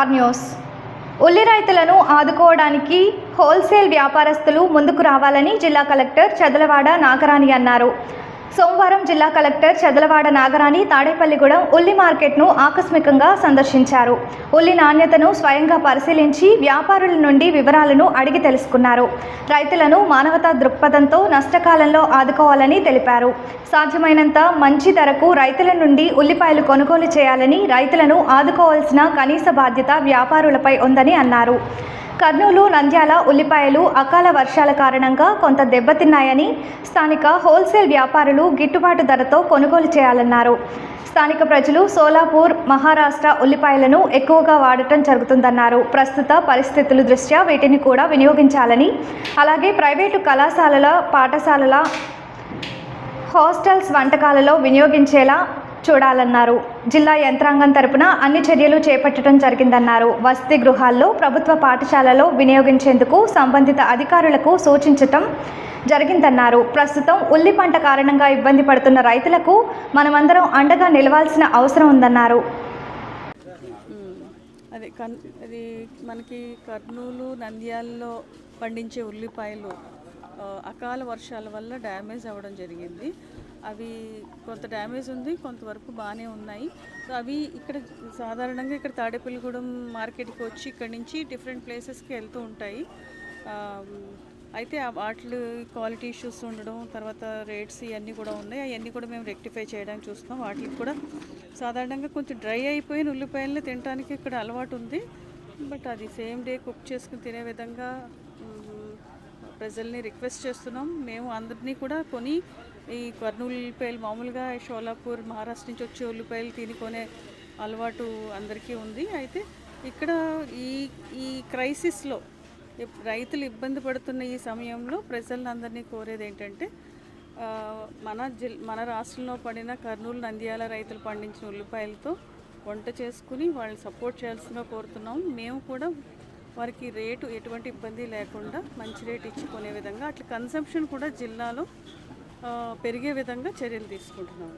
Are news. ఉల్లి రైతులను ఆదుకోవడానికి హోల్సేల్ వ్యాపారస్తులు ముందుకు రావాలని జిల్లా కలెక్టర్ చదలవాడ నాగరాణి అన్నారు. సోమవారం జిల్లా కలెక్టర్ చదలవాడ నాగరాణి తాడేపల్లిగూడెం ఉల్లి మార్కెట్ను ఆకస్మికంగా సందర్శించారు. ఉల్లి నాణ్యతను స్వయంగా పరిశీలించి వ్యాపారుల నుండి వివరాలను అడిగి తెలుసుకున్నారు. రైతులను మానవతా దృక్పథంతో నష్టకాలంలో ఆదుకోవాలని తెలిపారు. సాధ్యమైనంత మంచి ధరకు రైతుల నుండి ఉల్లిపాయలు కొనుగోలు చేయాలని రైతులను ఆదుకోవాల్సిన కనీస బాధ్యత వ్యాపారులపై ఉందని అన్నారు. కర్నూలు నంద్యాల ఉల్లిపాయలు అకాల వర్షాల కారణంగా కొంత దెబ్బతిన్నాయని స్థానిక హోల్సేల్ వ్యాపారులు గిట్టుబాటు ధరతో కొనుగోలు చేయాలన్నారు. స్థానిక ప్రజలు సోలాపూర్ మహారాష్ట్ర ఉల్లిపాయలను ఎక్కువగా వాడటం జరుగుతుందన్నారు. ప్రస్తుత పరిస్థితుల దృష్ట్యా వీటిని కూడా వినియోగించాలని అలాగే ప్రైవేటు కళాశాలల పాఠశాలల హాస్టల్స్ వంటకాలలో వినియోగించేలా చూడాలన్నారు. జిల్లా యంత్రాంగం తరపున అన్ని చర్యలు చేపట్టడం జరిగిందన్నారు. వసతి గృహాల్లో ప్రభుత్వ పాఠశాలలో వినియోగించేందుకు సంబంధిత అధికారులకు సూచించటం జరిగిందన్నారు. ప్రస్తుతం ఉల్లి పంట కారణంగా ఇబ్బంది పడుతున్న రైతులకు మనమందరం అండగా నిలవాల్సిన అవసరం ఉందన్నారు. అదే కన్ అది మనకి కర్నూలు నంద్యాలలో పండించే ఉల్లిపాయలు అకాల వర్షాల వల్ల డ్యామేజ్ అవ్వడం జరిగింది. అవి కొంత డ్యామేజ్ ఉంది కొంతవరకు బాగానే ఉన్నాయి. సో అవి ఇక్కడ సాధారణంగా ఇక్కడ తాడేపల్లిగూడెం మార్కెట్కి వచ్చి ఇక్కడ నుంచి డిఫరెంట్ ప్లేసెస్కి వెళ్తూ ఉంటాయి. అయితే ఆ వాటి క్వాలిటీ ఇష్యూస్ ఉండడం తర్వాత రేట్స్ ఇవన్నీ కూడా ఉన్నాయి. అవన్నీ కూడా మేము రెక్టిఫై చేయడానికి చూస్తున్నాం. వాటికి కూడా సాధారణంగా కొంచెం డ్రై అయిపోయిన ఉల్లిపాయలని తినడానికి ఇక్కడ అలవాటు ఉంది. బట్ అది సేమ్ డే కుక్ చేసుకుని తినే విధంగా ప్రజల్ని రిక్వెస్ట్ చేస్తున్నాం. మేము అందరినీ కూడా కొని ఈ కర్నూలు ఉల్లిపాయలు మామూలుగా షోలాపూర్ మహారాష్ట్ర నుంచి వచ్చే ఉల్లిపాయలు తినుకునే అలవాటు అందరికీ ఉంది. అయితే ఇక్కడ ఈ ఈ క్రైసిస్లో రైతులు ఇబ్బంది పడుతున్న ఈ సమయంలో ప్రజలందరినీ కోరేది ఏంటంటే మన జిల్ మన రాష్ట్రంలో పడిన కర్నూలు నంద్యాల రైతులు పండించిన ఉల్లిపాయలతో వంట చేసుకుని వాళ్ళని సపోర్ట్ చేయాల్సిందిగా కోరుతున్నాం. మేము కూడా వారికి రేటు ఎటువంటి ఇబ్బంది లేకుండా మంచి రేటు ఇచ్చుకునే విధంగా అట్లా కన్సంప్షన్ కూడా జిల్లాలో పెరిగే విధంగా చర్యలు తీసుకుంటున్నాం